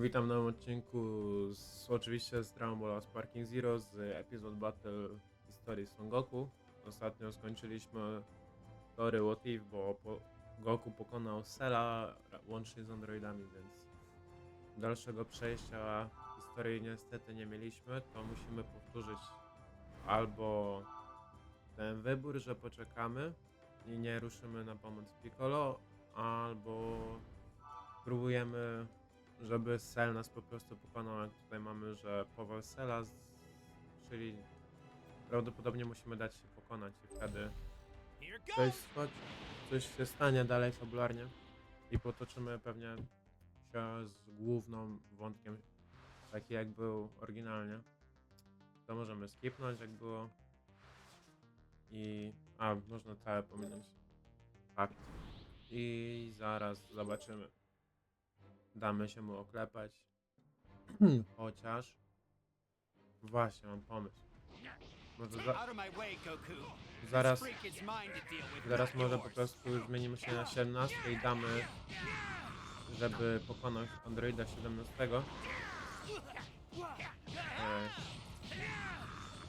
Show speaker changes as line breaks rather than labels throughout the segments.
Witam nowym odcinku z, oczywiście z Dragon Ball Sparking Zero z epizod Battle historii Son Goku. Ostatnio skończyliśmy tory What If, bo po, Goku pokonał ra- łącznie z androidami, więc dalszego przejścia historii niestety nie mieliśmy, to musimy powtórzyć albo ten wybór, że poczekamy i nie ruszymy na pomoc Piccolo, albo próbujemy żeby Cell nas po prostu pokonał, jak tutaj mamy, że powal Cella, z... czyli prawdopodobnie musimy dać się pokonać i wtedy
Here
coś,
goes!
schodzi, coś się stanie dalej fabularnie i potoczymy pewnie się z główną wątkiem, taki jak był oryginalnie. To możemy skipnąć jak było i... a, można całe pominąć. Fakt. I zaraz zobaczymy. Damy się mu oklepać. Chociaż. Właśnie, mam pomysł. Może za, zaraz, zaraz może po prostu zmienimy się na 17 i damy, żeby pokonać Androida 17. Ej.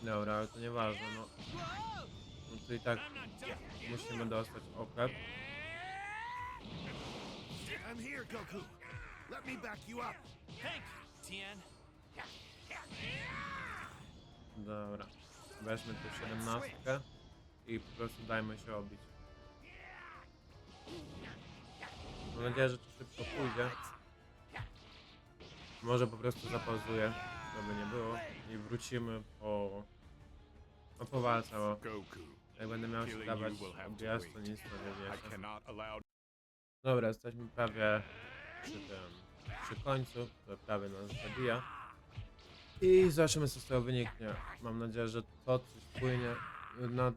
Dobra, ale to nieważne, no. no to i tak musimy dostać oklep.
I'm here, Goku. Let me back you up.
Thank you, Tien.
Dobra. Weźmy tu 17 i po prostu dajmy się obić. Mam nadzieję, że to szybko pójdzie. Może po prostu zapauzuję, żeby nie było. I wrócimy po... No po walce, bo
Goku,
jak będę miał się dawać objazd, to nic to nie
I
wiecie.
cannot allow.
Dobra, jesteśmy prawie przy tym, przy końcu, to prawie nas zabija. I zobaczymy co z tego wyniknie. Mam nadzieję, że to coś wpłynie, na,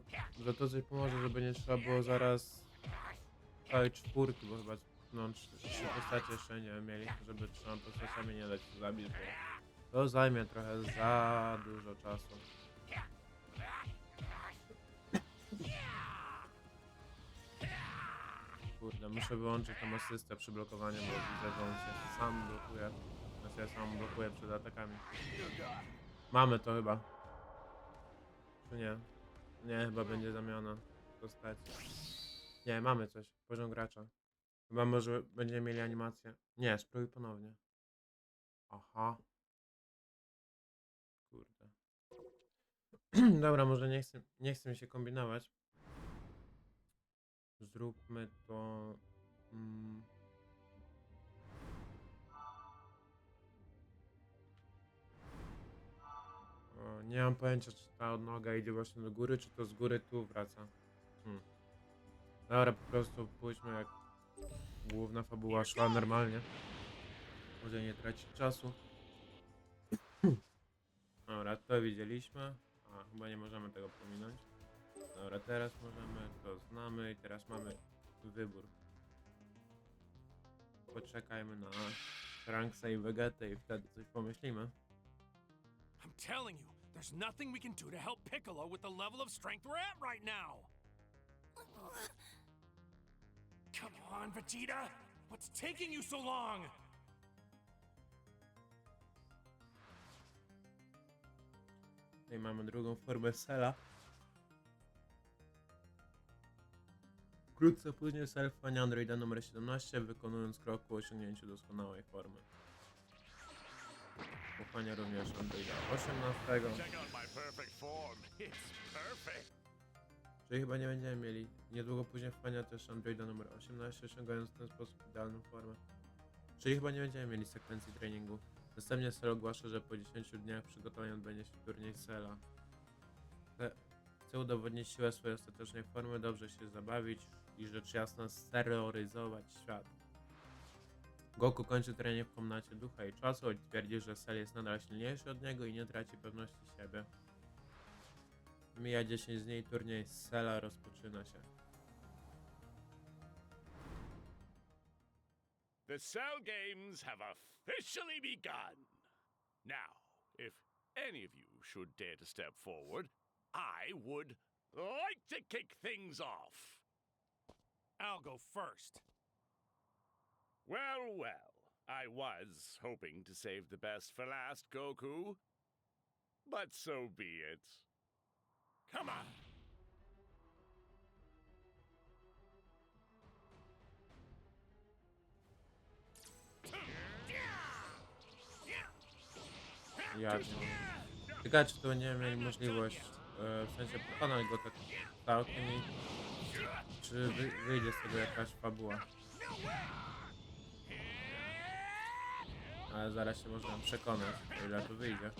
że to coś pomoże, żeby nie trzeba było zaraz całej czwórki, bo chyba no, trzy, postacie jeszcze nie mieli, żeby trzema postaciami nie dać zabić, bo to zajmie trochę za dużo czasu. Kurde, muszę wyłączyć tą asystę przy blokowaniu, bo widzę, że on się sam blokuje. Znaczy ja sam blokuję przed atakami. Mamy to chyba. Czy nie? Nie, chyba będzie zamiana postaci. Nie, mamy coś. Poziom gracza. Chyba może będziemy mieli animację. Nie, spróbuj ponownie. Aha. Kurde. Dobra, może nie chcę, nie chcę mi się kombinować. Zróbmy to. Mm. O, nie mam pojęcia, czy ta odnoga idzie właśnie do góry, czy to z góry tu wraca. Hmm. Dobra, po prostu pójdźmy jak główna fabuła szła normalnie. Może nie tracić czasu. Dobra, to widzieliśmy. A, chyba nie możemy tego pominąć. Dobra, teraz możemy, to znamy i teraz mamy wybór. Poczekajmy na Franksa i Vegetę i wtedy coś pomyślimy.
I'm telling you, there's nothing we can do to help Piccolo with the level of strength we're at right now. Come on, Vegeta! What's taking you so long?
Tutaj mamy drugą formę Sela. Wkrótce później wchłania Androida numer 17, wykonując krok ku osiągnięciu doskonałej formy. Pochłania również Androida 18.
Check out my perfect form. It's perfect.
Czyli chyba nie będziemy mieli. Niedługo później wchłania też Androida numer 18, osiągając w ten sposób idealną formę. Czyli chyba nie będziemy mieli sekwencji treningu. Następnie Cell ogłasza, że po 10 dniach przygotowań odbędzie się turniej. Chce, chce udowodnić siłę swojej ostatecznej formy, dobrze się zabawić i rzecz jasna steroryzować świat. Goku kończy trening w komnacie ducha i czasu i twierdzi, że Cell jest nadal silniejszy od niego i nie traci pewności siebie. Mija 10 dni i turniej Cella rozpoczyna się.
The Cell Games have officially begun. Now, if any of you should dare to step forward, I would like to kick things off.
I'll go first.
Well, well. I was hoping to save the best for last, Goku. But so be it. Come on.
Ja nie mam. Ciekawe, czy tu będziemy mieli możliwość, e, w sensie pokonać go tak całkiem i czy wy, wyjdzie z tego jakaś fabuła. Ale zaraz się można przekonać, o ile to wyjdzie.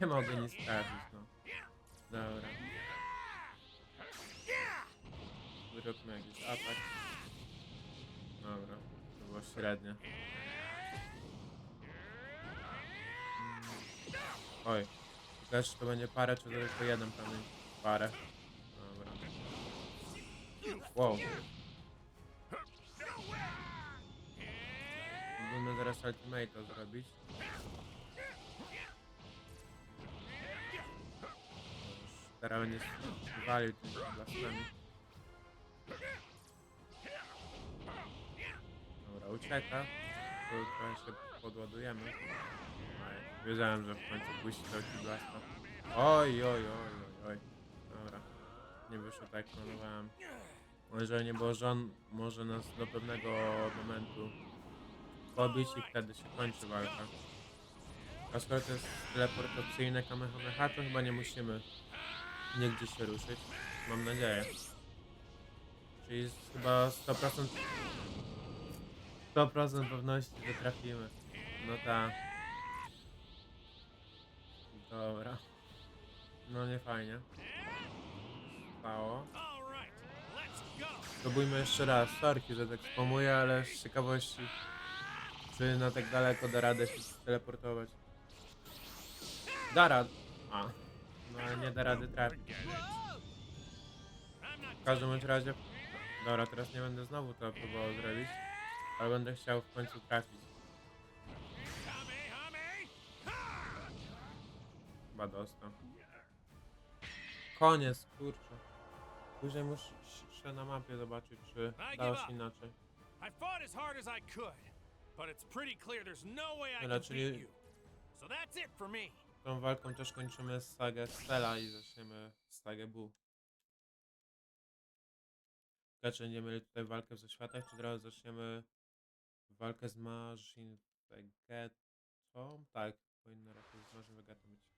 Nie mogę nic trafić, no. Dobra. Wyróbmy jakiś atak. Dobra, to było średnie. Mm. Oj. Też to będzie parę, czy tylko jeden kamień? Parę. Dobra. Wow. Mógłbym zaraz ultimate'a zrobić. Teraz będzie walił tymi blastami. Dobra, ucieka. Tu trochę się podładujemy. Oj, wiedziałem, że w końcu puści do blasta. Oj, oj, oj, oj, oj. Dobra. Nie wyszło tak, jak planowałem. Jeżeli nie było żon, może nas do pewnego momentu pobić i wtedy się kończy walka. A skoro to jest teleportacyjne Kamehameha, to chyba nie musimy nigdzie się ruszyć. Mam nadzieję. Czyli jest chyba 100% 100% pewności, że trafimy. No tak. Dobra. No nie fajnie. Stało. Spróbujmy jeszcze raz. Sorki, że tak spamuję, ale z ciekawości czy na tak daleko da radę się teleportować. Da radę. A. No nie da rady trafić. W każdym razie... Dobra, teraz nie będę znowu to próbował zrobić. Ale będę chciał w końcu trafić. Chyba dostał. Koniec, kurczę. Później muszę na mapie zobaczyć, czy dało się inaczej.
I fought as hard as I could, but it's pretty clear there's no way I
Dobra,
can
czyli-
beat you. So that's it for me.
Tą walką też kończymy sagę Stella i zaczniemy sagę Bu. Będziemy mieli tutaj walkę w zaświatach, czy teraz zaczniemy walkę z Machine Vegetą? Tak, powinno raczej z Machine Vegetą być.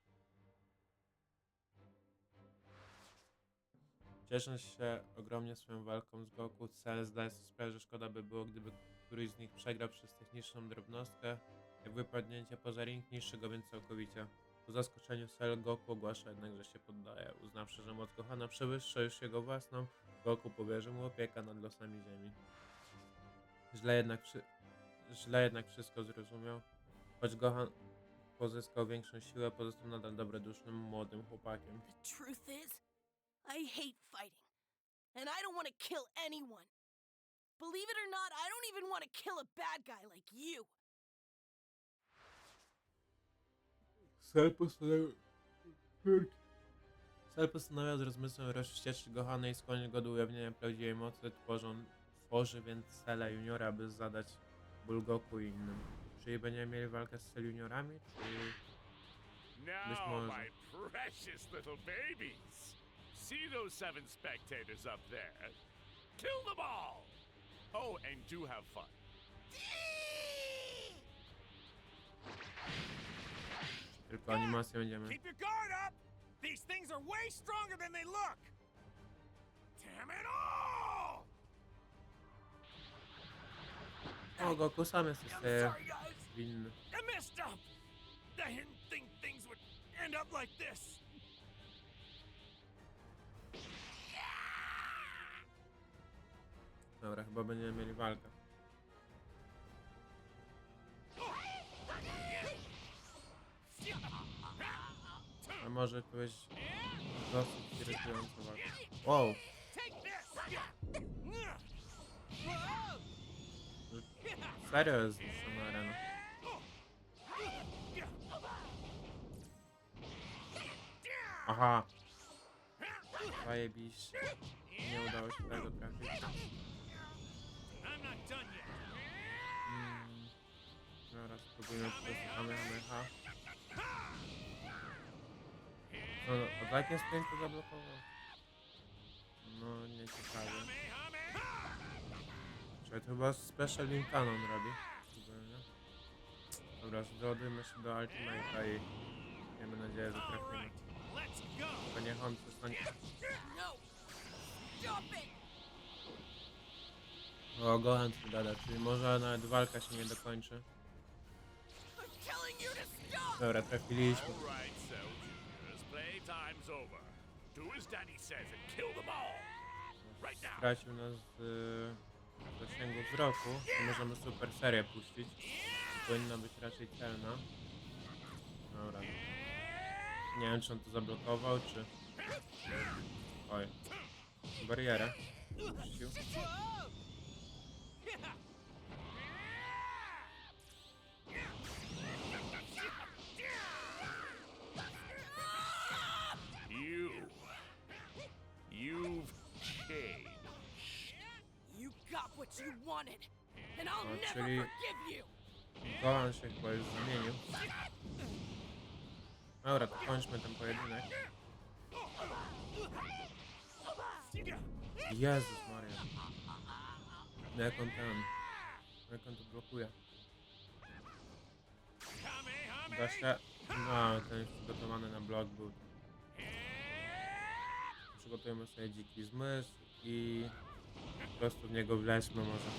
Ciesząc się ogromnie swoją walką z Goku, Cell zdaje sobie sprawę, że szkoda by było, gdyby któryś z nich przegrał przez techniczną drobnostkę, jak wypadnięcie poza ring niszczy go więc całkowicie. Po zaskoczeniu Cell Goku ogłasza jednak, że się poddaje, uznawszy, że moc Gohana przewyższa już jego własną, Goku powierzy mu opiekę nad losami Ziemi. Źle jednak, wszy- źle jednak wszystko zrozumiał. Choć Gohan pozyskał większą siłę, pozostał nadal dobrodusznym, młodym chłopakiem.
The truth is, I hate fighting. And I don't want to kill anyone. Believe it or not, I don't even want to kill a bad guy like you.
Cell postanowił... Cell postanawia z rozmysłem rozścieczyć Gohana i skłonić go do ujawnienia prawdziwej mocy, tworzą, tworzy więc Cella Juniora, by zadać ból Goku i innym. Czyli będziemy mieli walkę z Cell Juniorami, czy...
Now,
może.
my precious little babies. See those seven spectators up there? Kill them all! Oh, and do have fun.
Tylko animację będziemy...
Keep your guard up! These things are way stronger than they look! Damn it all!
O, Goku sam jesteś
I'm
sobie
sorry, guys.
winny.
I messed up! I didn't think things would end up like this!
Dobra, chyba będziemy mieli walkę. A może to jest dosyć irytująca walka. Wow, serio jest zniszczona arena. Aha. Zajebiście. Nie udało się tego trafić. Mm. Dobra, spróbujmy po prostu Kamehameha. Od jakim sprint to zablokował? No, nie ciekawe. Czy to chyba Special Link Cannon robi? Dobra, zdoładymy się do Ultimate'a i miejmy nadzieję, że trafimy. Tylko niech on przestanie... O, Gohan tu gada, czyli może nawet walka się nie dokończy. Dobra, trafiliśmy.
Over. Do as Daddy says and kill them all. Right now.
Stracił nas z y, zasięgu wzroku. to Możemy super serię puścić. Powinna być raczej celna. Dobra. Nie wiem, czy on to zablokował, czy... Oj. Barierę. Puścił.
Wanted, and I'll
Oh,
never
czyli-
forgive you!
Się chyba już zmienił. Dobra, to kończmy ten pojedynek. Jezus Maria. No Jak on ten... Jak on to blokuje. Da się... No, ten jest przygotowany na blok był. Przygotujemy sobie dziki zmysł i... Po prostu w niego wleźmy może.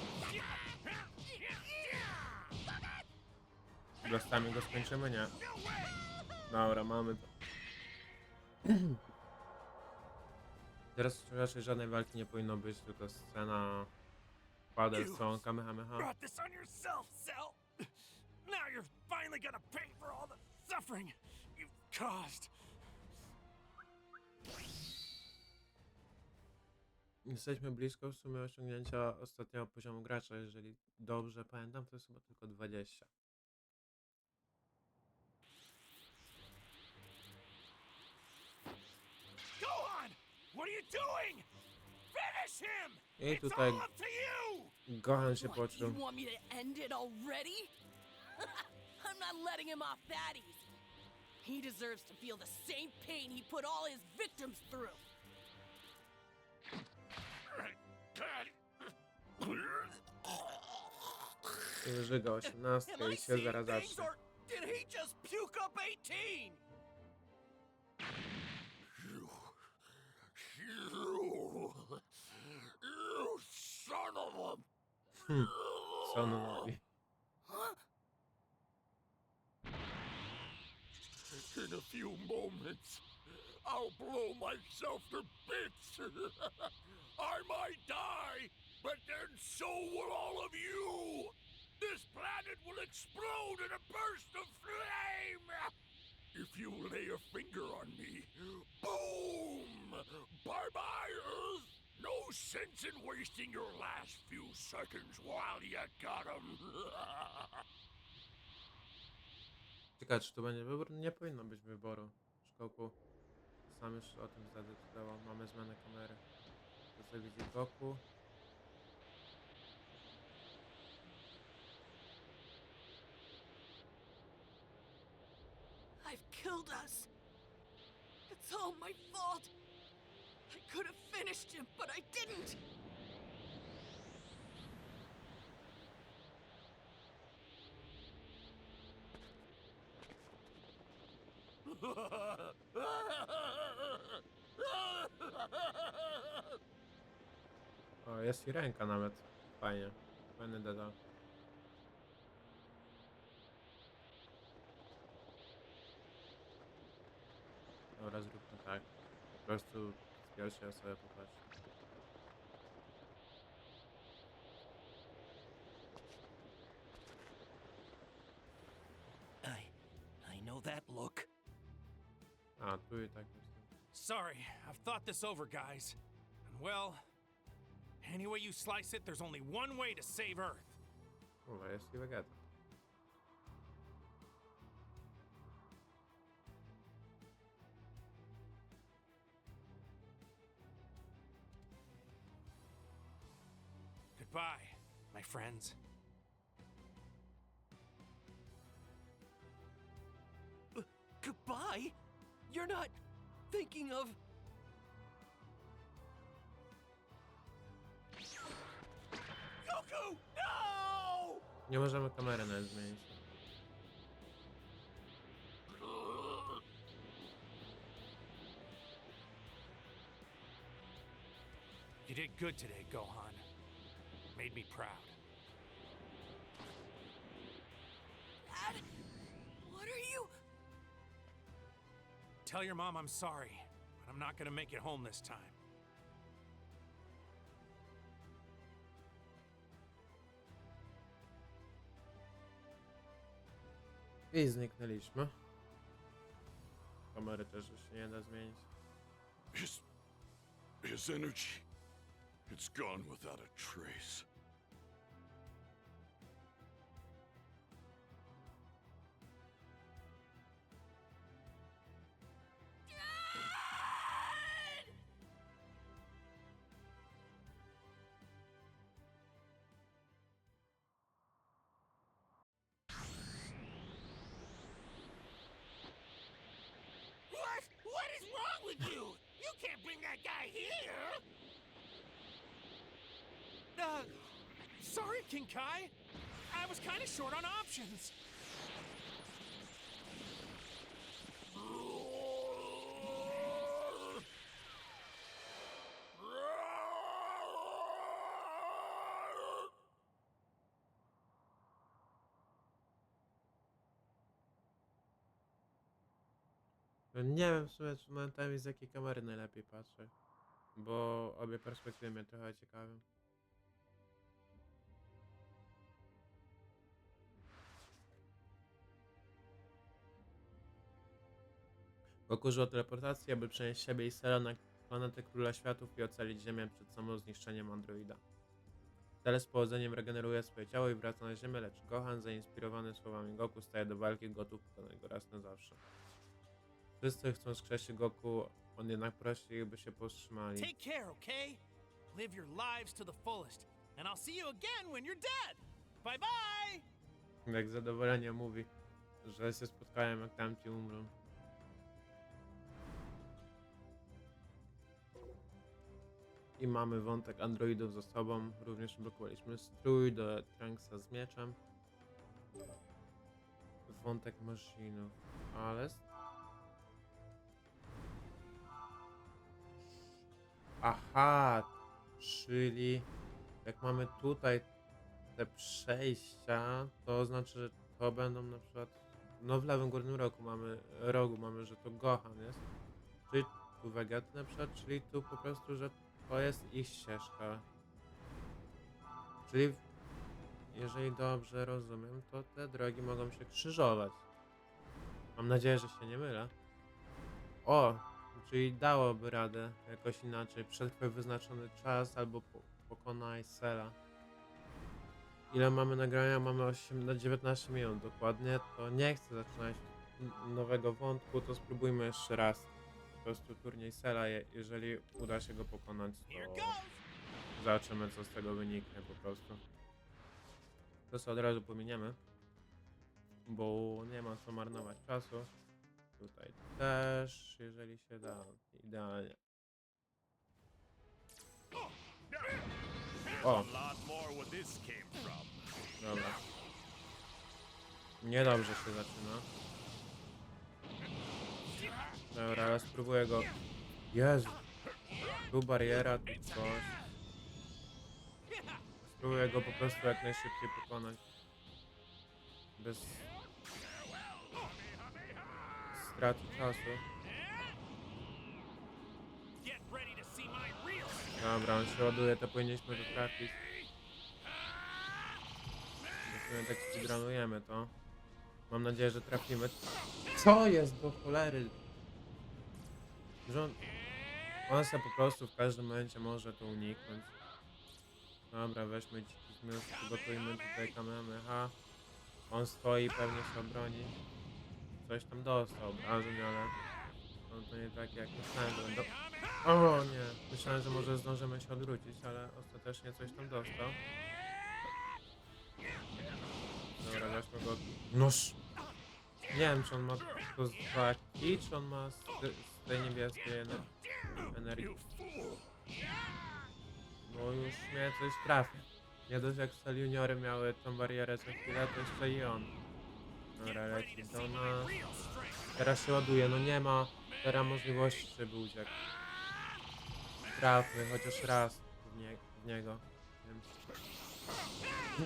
Blastami go skończymy? Nie. Dobra, mamy to. Teraz raczej żadnej walki nie powinno być, tylko scena Father Stone Kamehameha.
Now you're finally gonna pay for all the suffering you've caused.
Jesteśmy blisko w sumie osiągnięcia ostatniego poziomu gracza, jeżeli dobrze pamiętam, to jest chyba tylko 20.
Go on! What are you doing? Finish him!
I tutaj! Gohan się
What, you
poczuł.
want me to end it already? I'm not letting him off that easy. He deserves to feel the same pain he put all his victims through.
Żyga 18
Am I
się zaraz zacznie.
did he just puke up 18?
You. You. You son of a.
Co on robi?
Huh?
In a few moments, I'll blow myself to bits. I might die, but then so will all of you. This planet will explode in a burst of flame. If you lay a finger on me, boom! Bye bye, Earth. No sense in wasting your last few seconds while you got 'em.
Ciekawe, czy tu będzie wybór? Nie powinno być wyboru. Szkołku sam już o tym zadecydował. Mamy zmianę kamery. To widzi.
I've killed us. It's all my fault. I could have finished him, but I didn't.
jest i ręka nawet. Fajnie. Fajny detal. Dobra, zróbmy tak. Po prostu z pierwszej osoby popatrz.
I. Know that look.
A, tu i tak.
Sorry, I've thought this over, guys. And well, any way you slice it, there's only one way to save Earth.
Kurwa, jest i Vegeta.
Goodbye, my friends.
Uh, goodbye? You're not thinking of.
Goku, no!
Nie możemy kamery nawet zmienić.
You did good today, Gohan. Made me proud.
Dad? What are you.
Tell your mom I'm sorry, but I'm not gonna make it home this time.
I zniknęliśmy. Kamery też już się nie da zmienić.
His. his energy. It's gone without a trace.
With you? You can't bring that guy here! Uh, sorry, King Kai. I was kind of short on options.
Nie wiem w sumie czy momentami z jakiej kamery najlepiej patrzę. Bo obie perspektywy mnie trochę ciekawią. Goku użył teleportacji, aby przenieść siebie i Sela na planetę Króla Światów i ocalić Ziemię przed samym zniszczeniem androida. Cel z powodzeniem regeneruje swoje ciało i wraca na Ziemię, lecz Gohan, zainspirowany słowami Goku, staje do walki gotów pokonać go raz na zawsze. Wszyscy chcą skrzesić Goku, on jednak prosi ich, by się powstrzymali.
Take care, okay? Live your lives to the fullest, and I'll see you again when you're dead. Bye bye!
Jak zadowolenie mówi, że się spotkają jak tamci umrą. I mamy wątek androidów ze sobą. Również blokowaliśmy strój do Trunksa z mieczem. Wątek maszynów. Ale... Aha, czyli jak mamy tutaj te przejścia, to znaczy, że to będą na przykład, no w lewym górnym rogu mamy, rogu mamy, że to Gohan jest, czyli tu Vegeta na przykład, czyli tu po prostu, że to jest ich ścieżka. Czyli, jeżeli dobrze rozumiem, to te drogi mogą się krzyżować. Mam nadzieję, że się nie mylę. O, czyli dałoby radę jakoś inaczej. Przetrwaj wyznaczony czas albo po, pokonaj Sela. Ile mamy nagrania? Mamy 8 na 19 minut dokładnie. To nie chcę zaczynać nowego wątku, to spróbujmy jeszcze raz. Po prostu turniej Sela, je- jeżeli uda się go pokonać, to zobaczymy co z tego wyniknie po prostu. To sobie od razu pominiemy, bo nie ma co marnować czasu. Tutaj też, jeżeli się da, idealnie. O, dobra. Niedobrze się zaczyna. Dobra, ale spróbuję go. Jezu. Tu bariera, tu coś. Spróbuję go po prostu jak najszybciej pokonać. Bez straty czasu. Dobra, on się ładuje, to powinniśmy to trafić. Musimy tak speedrunujemy to. Mam nadzieję, że trafimy. Co jest do cholery? Że on, on po prostu w każdym momencie może to uniknąć. Dobra, weźmy dziki My przygotujmy tutaj Kamehameha. On stoi, pewnie się obroni. Coś tam dostał obrażeń, ale no to nie tak jak myślałem, będą... O nie, myślałem, że może zdążymy się odwrócić, ale ostatecznie coś tam dostał. Dobra, weźmy go. Noż! Nie wiem, czy on ma to z taki, czy on ma z, z tej niebieskiej ener energii. Bo już mnie coś trafi. Nie dość jak te juniory miały tą barierę co chwilę, to jeszcze i on. Dobra, leci do. Teraz się ładuje, no nie ma teraz możliwości, żeby uciekł. Trafmy chociaż raz w, nie w niego.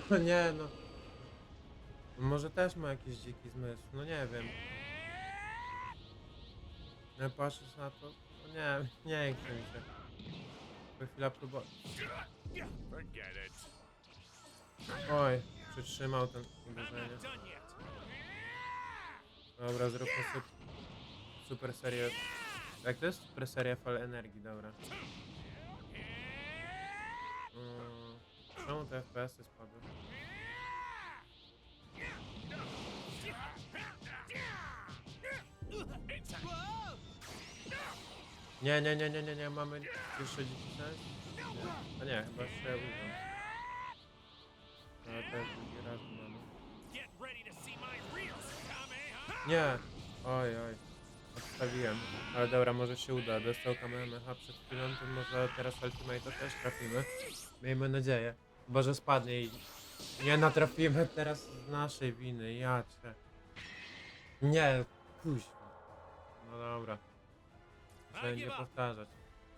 No nie no. Może też ma jakiś dziki zmysł, no nie wiem. No patrzysz na to, no nie, nie chce mi się. To chwila próba... Oj, przytrzymał ten uderzenie. Dobra, zróbmy sup super serię. Jak to jest super seria fal energii, dobra. Mm, czemu te FPS-y spadły? Nie, nie, nie, nie, nie, nie, mamy jeszcze dziki sens? Nie. A nie, chyba się uda. Ale też drugi raz mamy.
Get ready to see my real!
Nie! Oj, oj. Odstawiłem. Ale dobra, może się uda. Dostał Kamehameha przed chwilą, to może teraz Ultimate'a też trafimy. Miejmy nadzieję. Chyba, że spadnie i nie natrafimy teraz z naszej winy. Ja cię. Nie, kuźwa. No dobra,
give
nie powtarzać.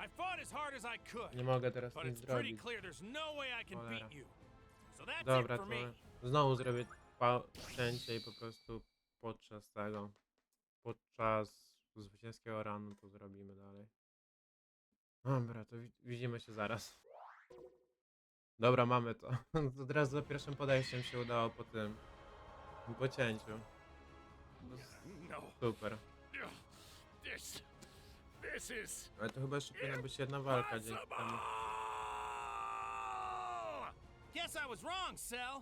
I fought as hard as I could,
Nie mogę teraz nic zrobić.
no
Cholera. Dobra, to znowu zrobię cięcie i po prostu podczas tego, podczas zwycięskiego ranu to zrobimy dalej. Dobra, to wi- widzimy się zaraz. Dobra, mamy to. To teraz za pierwszym podejściem się udało po tym, po cięciu. No,
No.
Super. Ale to chyba jeszcze powinna być jedna walka dzięki temu.
Guess I was wrong, Cell.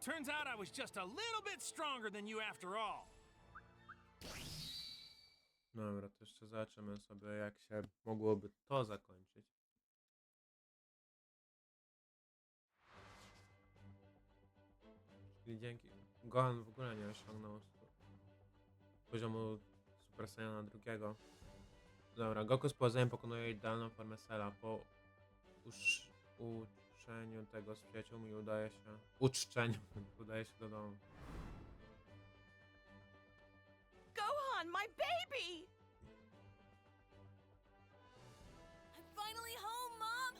Turns out I was just a little bit stronger than you after all.
Dobra, to jeszcze zobaczymy sobie jak się mogłoby to zakończyć. Czyli dzięki... Gohan w ogóle nie osiągnął poziomu Super Saiyana drugiego. Dobra, Goku z powodzeniem pokonuje idealną formę Cella. Po usz... uczeniu tego z przyjaciółmi udaje się... Uczczeniu udaje się do domu.
Gohan, my baby! I'm finally home, Mom!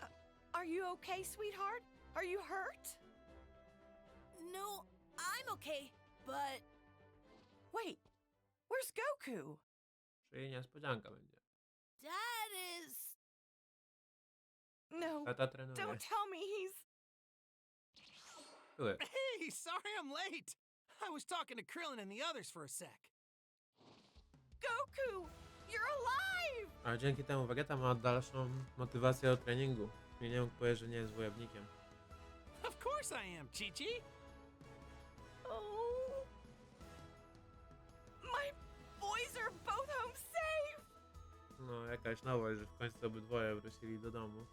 Uh, are you okay, sweetheart? Are you hurt? No, I'm okay, but. Wait, where's Goku?
Czyli niespodzianka będzie.
Dad is. No,
Tata trenuje.
don't tell me he's.
It.
Hey, sorry I'm late. I was talking to Krillin and the others for a sec.
Goku! You're alive!
A dzięki temu Vegeta ma dalszą motywację do treningu. I nie mógł powiedzieć, że nie jest wojownikiem.
Of course I am, Chi Chi.
Oh. My boys are both home safe!
No, jakaś nowość, że w końcu obydwoje wrócili do domu.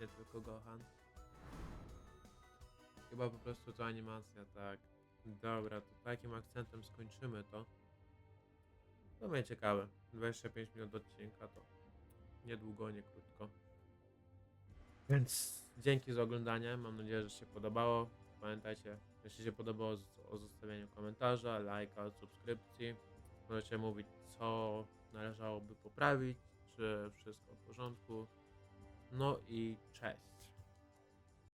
Nie tylko Gohan. Chyba po prostu to animacja, tak. Dobra, to takim akcentem skończymy to. To mnie ciekawe. 25 minut odcinka to niedługo, nie krótko. Więc dzięki za oglądanie. Mam nadzieję, że się podobało. Pamiętajcie, jeśli się podobało, o zostawieniu komentarza, lajka, subskrypcji. Możecie mówić, co należałoby poprawić, czy wszystko w porządku. No i cześć.